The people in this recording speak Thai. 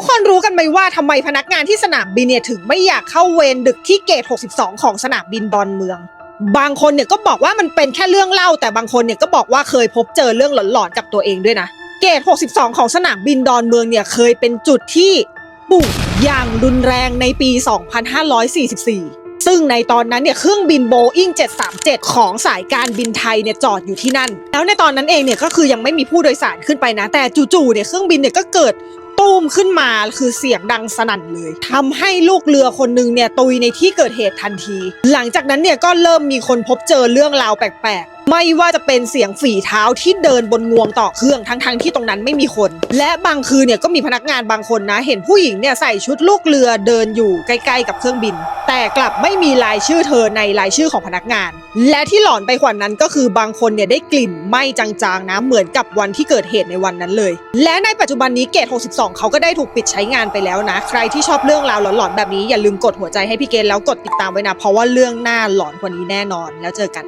ทุกคนรู้กันไหมว่าทำไมพนักงานที่สนามบินเนี่ยถึงไม่อยากเข้าเวรดึกที่เกต 62 ของสนามบินดอนเมือง บางคนเนี่ยก็บอกว่ามันเป็นแค่เรื่องเล่า แต่บางคนเนี่ยก็บอกว่าเคยพบเจอเรื่องหลอนๆกับตัวเองด้วยนะ เกต 62 ของสนามบินดอนเมืองเนี่ยเคยเป็นจุดที่บุกอย่างรุนแรงในปี 2544 ซึ่งในตอนนั้นเนี่ยเครื่องบินโบอิง737 ของสายการบินไทยเนี่ยจอดอยู่ที่นั่น แล้วในตอนนั้นเองเนี่ยก็คือยังไม่มีผู้โดยสารขึ้นไปนะ แต่จู่ๆเนี่ยเครื่องบินเนี่ยก็เกิด ตูมขึ้นมาคือเสียงดังสนั่นเลยทำให้ลูกเรือคนหนึ่งเนี่ยตุยในที่เกิดเหตุทันที หลังจากนั้นเนี่ยก็เริ่มมีคนพบเจอเรื่องราวแปลกๆไม่ว่าจะเป็นเสียงฝีเท้าที่เดินบนงวงต่อเครื่องทั้งๆที่ตรงนั้นไม่มีคน และบางคืนเนี่ยก็มีพนักงานบางคนนะ เห็นผู้หญิงเนี่ยใส่ชุดลูกเรือเดินอยู่ใกล้ ๆ กับเครื่องบิน แต่กลับไม่มีรายชื่อเธอในรายชื่อของพนักงาน และที่หลอนไปกว่านั้นก็คือบางคนเนี่ยได้กลิ่นไหม้จางๆนะเหมือนกับวันที่เกิดเหตุในวันนั้นเลย และในปัจจุบันนี้เกต 62 เขาก็ได้ถูกปิดใช้งานไปแล้วนะ ใครที่ชอบเรื่องราวหลอนๆแบบนี้อย่าลืมกดหัวใจให้พี่เกตแล้วกดติดตามไว้นะ เพราะว่าเรื่องหน้าหลอนกว่านี้แน่นอนแล้วเจอกัน